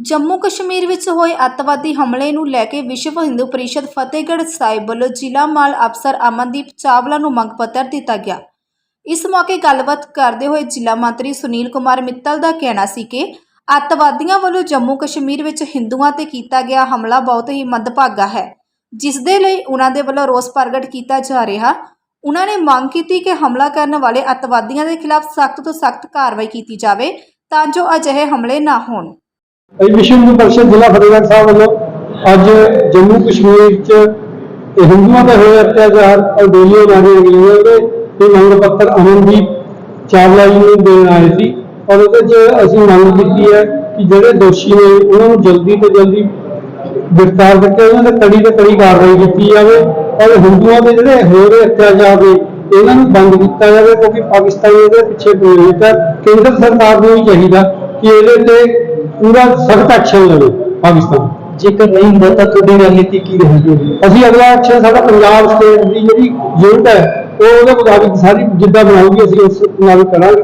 ਜੰਮੂ ਕਸ਼ਮੀਰ ਵਿੱਚ ਹੋਏ ਅੱਤਵਾਦੀ ਹਮਲੇ ਨੂੰ ਲੈ ਕੇ ਵਿਸ਼ਵ ਹਿੰਦੂ ਪਰਿਸ਼ਦ ਫਤਿਹਗੜ੍ਹ ਸਾਹਿਬ ਵੱਲੋਂ ਜ਼ਿਲ੍ਹਾ ਮਾਲ ਅਫਸਰ ਅਮਨਦੀਪ ਚਾਵਲਾ ਨੂੰ ਮੰਗ ਪੱਤਰ ਦਿੱਤਾ ਗਿਆ। ਇਸ ਮੌਕੇ ਗੱਲਬਾਤ ਕਰਦੇ ਹੋਏ ਜ਼ਿਲ੍ਹਾ ਮੰਤਰੀ ਸੁਨੀਲ ਕੁਮਾਰ ਮਿੱਤਲ ਦਾ ਕਹਿਣਾ ਸੀ ਕਿ ਅੱਤਵਾਦੀਆਂ ਵੱਲੋਂ ਜੰਮੂ ਕਸ਼ਮੀਰ ਵਿੱਚ ਹਿੰਦੂਆਂ ਤੇ ਕੀਤਾ ਗਿਆ ਹਮਲਾ ਬਹੁਤ ਹੀ ਮੰਦਭਾਗਾ ਹੈ, ਜਿਸ ਦੇ ਲਈ ਉਹਨਾਂ ਦੇ ਵੱਲੋਂ ਰੋਸ ਪ੍ਰਗਟ ਕੀਤਾ ਜਾ ਰਿਹਾ। ਉਹਨਾਂ ਨੇ ਮੰਗ ਕੀਤੀ ਕਿ ਹਮਲਾ ਕਰਨ ਵਾਲੇ ਅੱਤਵਾਦੀਆਂ ਦੇ ਖਿਲਾਫ ਸਖਤ ਤੋਂ ਸਖਤ ਕਾਰਵਾਈ ਕੀਤੀ ਜਾਵੇ ਤਾਂ ਜੋ ਅਜਿਹੇ ਹਮਲੇ ਨਾ ਹੋਣ। ਅੱਜ ਵਿਸ਼ਵ ਹਿੰਦੂ ਪਰਿਸ਼ਦ ਜ਼ਿਲ੍ਹਾ ਫਤਿਹਗੜ੍ਹ ਸਾਹਿਬ ਵੱਲੋਂ ਅੱਜ ਜੰਮੂ ਕਸ਼ਮੀਰ 'ਚ ਇਹ ਹਿੰਦੂਆਂ ਤੇ ਹੋਏ ਅਤਿਆਚਾਰ ਔਰ ਡੋਲੀਆਂ ਮਾਰੀਆਂ ਗਈਆਂ ਉਹਦੇ ਇਹ ਮੰਗ ਪੱਤਰ ਅਮਨਦੀਪ ਚਾਵਲਾ ਜੀ ਨੂੰ ਦੇਣ ਆਏ ਸੀ। ਔਰ ਉਹਦੇ 'ਚ ਅਸੀਂ ਮੰਗ ਕੀਤੀ ਹੈ ਕਿ ਜਿਹੜੇ ਦੋਸ਼ੀ ਨੇ ਉਹਨਾਂ ਨੂੰ ਜਲਦੀ ਤੋਂ ਜਲਦੀ ਗ੍ਰਿਫਤਾਰ ਕਰਕੇ ਉਹਨਾਂ ਤੇ ਕੜੀ ਤੇ ਕੜੀ ਕਾਰਵਾਈ ਕੀਤੀ ਜਾਵੇ ਔਰ ਹਿੰਦੂਆਂ ਦੇ ਜਿਹੜੇ ਹੋ ਰਹੇ ਅਤਿਆਚਾਰ ਨੇ ਇਹਨਾਂ ਨੂੰ ਬੰਦ ਕੀਤਾ ਜਾਵੇ ਕਿਉਂਕਿ ਪਾਕਿਸਤਾਨ ਇਹਦੇ ਪਿੱਛੇ ਪ੍ਰੇਰਿਤ ਹੈ। ਕੇਂਦਰ ਸਰਕਾਰ ਨੂੰ ਵੀ ਚਾਹੀਦਾ ਕਿ ਇਹਦੇ ਤੇ ਪੂਰਾ ਸਖਤ ਐਕਸ਼ਨ ਲਵੇ ਪਾਕਿਸਤਾਨ। ਜੇਕਰ ਨਹੀਂ ਹੁੰਦਾ ਤਾਂ ਤੁਹਾਡੀ ਰਣਨੀਤੀ ਕੀ ਰਹੇਗੀ? ਅਸੀਂ ਅਗਲਾ ਐਕਸ਼ਨ ਸਾਡਾ ਪੰਜਾਬ ਸਟੇਟ ਦੀ ਜਿਹੜੀ ਯੂਨਿਟ ਹੈ ਉਹ ਉਹਦੇ ਮੁਤਾਬਿਕ ਸਾਰੀ ਜਿੱਦਾਂ ਬਣਾਉਗੀ ਅਸੀਂ ਉਸ ਮੁਤਾਬਿਕ ਕਰਾਂਗੇ।